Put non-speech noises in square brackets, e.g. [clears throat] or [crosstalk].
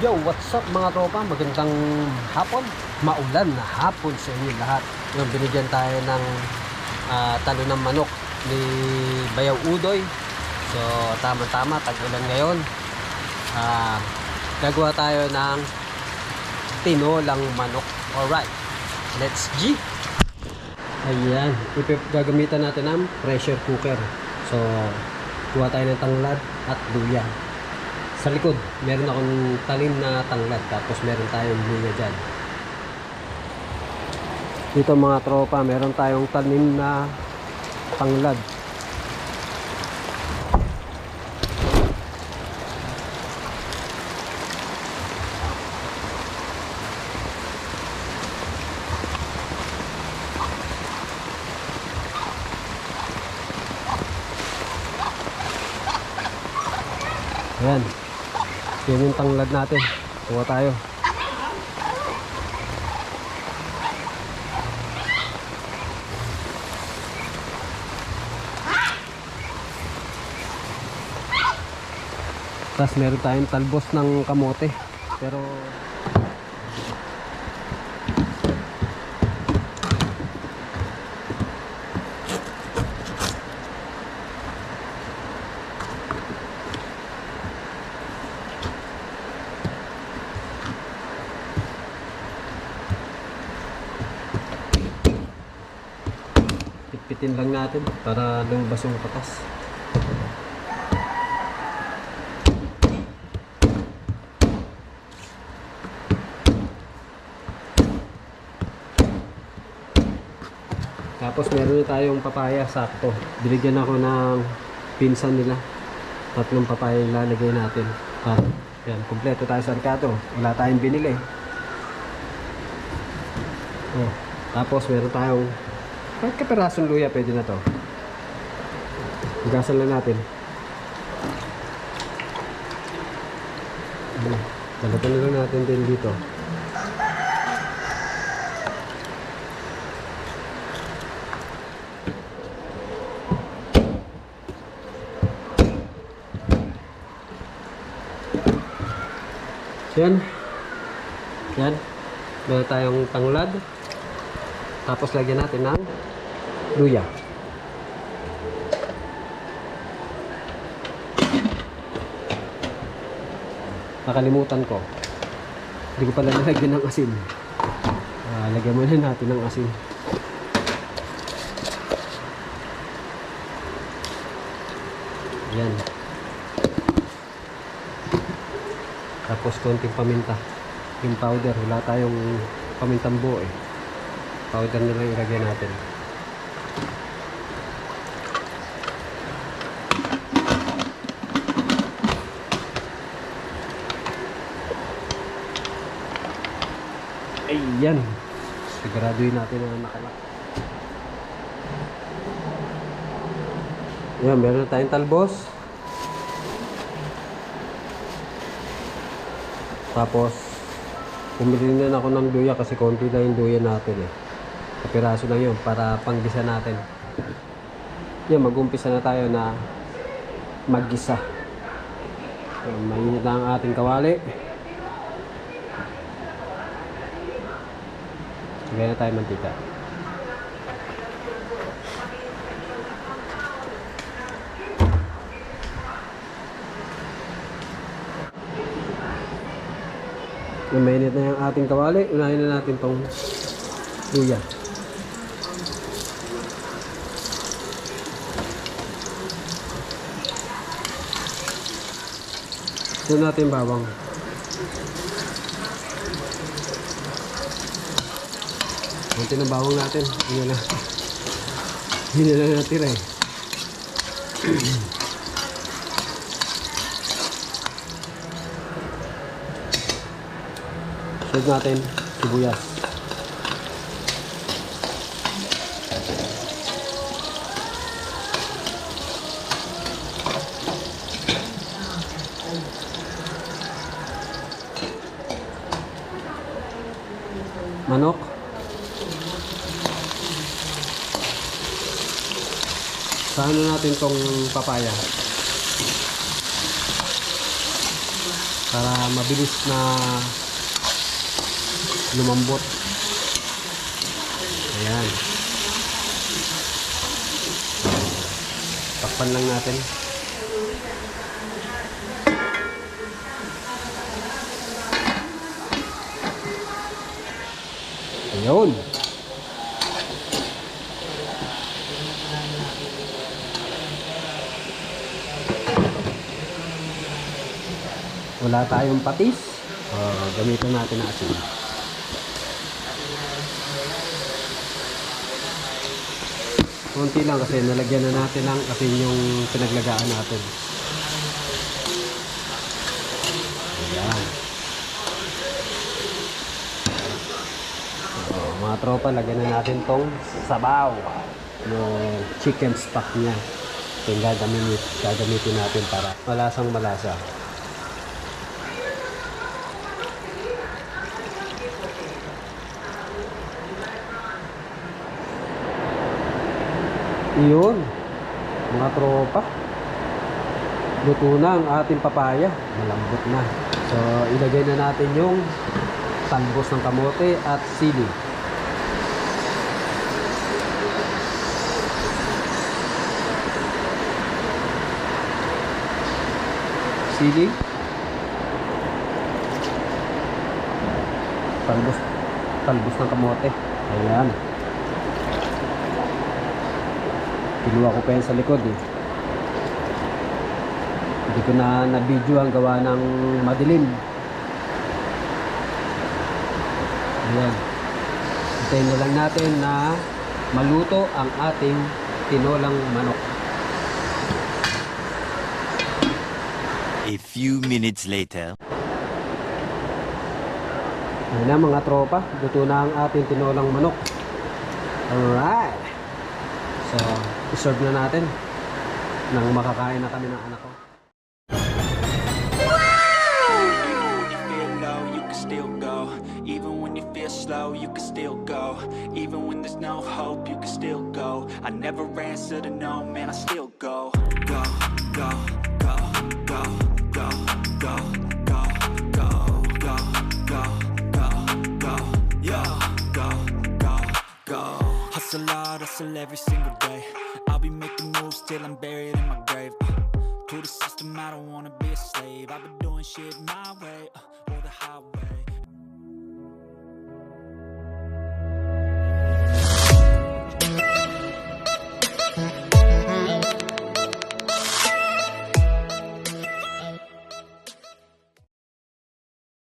Yo, what's up mga tropa? Magandang hapon. Maulan na hapon sa inyo lahat. Yung binigyan tayo ng ah, talo ng manok ni Bayaw Udoy. So, tama-tama, tag-ulan ngayon. Ah, gagawa tayo ng tinolang manok. Alright, let's G! Ayan, gagamitan natin ng pressure cooker. So, kuha tayo ng tanglad at luya. Sa likod, meron akong talim na tanglad tapos meron tayong luya dyan. Dito mga tropa, meron tayong talim na tanglad. Ayan. Yan yung tanglad natin. Kuha tayo. Tapos meron tayong talbos ng kamote. Pero pitpitin lang natin para lumabas yung patas. Tapos meron na tayong papaya sakto. Binigyan ako ng pinsan nila. Tatlong papaya yung lalagay natin. Ah, yan, kumpleto tayo sa Ricardo. Wala tayong binili. Oh, tapos meron tayong kahit kaperasong luya pwede na to. Hugasan lang natin. Ano, Balatan na lang natin din dito. Yan. Yan. Meron tayong tanglad. Tapos lagyan natin ng luya. Nakalimutan ko. Hindi ko pala nalagyan ng asin. Ah, lagyan muna natin ng asin. Yan. Tapos konting paminta. Yung powder, wala tayong pamintang buo eh. Powder na lang ilagay natin. Ayan. Siguraduhin natin na nakalak. Yan, meron na tayong talbos. Tapos, pumili na ako ng luya kasi konti na yung luya natin eh. Kapiraso lang yun para panggisa natin. Yan, mag-umpisa na tayo na maggisa. Yan, mainit na ang ating kawali. Lagyan na tayo mantika. Yung mainit na yung ating kawali, unahin na natin tong luya. Doon natin bawang. Kunti na bawang natin. Yun na. Yun na natira eh. [clears throat] Sunod natin sibuyas. Manok. Sa ano natin tong papaya? para mabilis na lumambot. Ayan. Takpan lang natin. Ayun. Wala tayong patis. Uh, gamitin natin na asin. Konti lang kasi nalagyan na natin ng asin yung pinaglagaan natin. Ayan. So, mga tropa, lagyan na natin tong sabaw. Yung chicken stock niya. Ito yung gagamitin, natin para malasang malasa. Iyon, mga tropa. Luto na ang ating papaya. Malambot na. So, ilagay na natin yung talbos ng kamote at sili. Sili. Talbos, talbos ng kamote. Ayan. Kinuha ko pa yan sa likod eh. Hindi ko na na-video ang gawa ng madilim. Ayan. Hintayin na lang natin na maluto ang ating tinolang manok. A few minutes later. Ayan na mga tropa, luto na ang ating tinolang manok. Alright! So, iserve na natin nang makakain na kami ng anak ko. Even when you feel slow, you can still go. Even when there's no hope, you can still go. I never answer to no, man, I still. Go, go, go, go, go, go, go, hustle every single day. I'll be making moves till I'm buried in my grave. To the system, I don't wanna be a slave. I've been doing shit my way, uh, or the highway.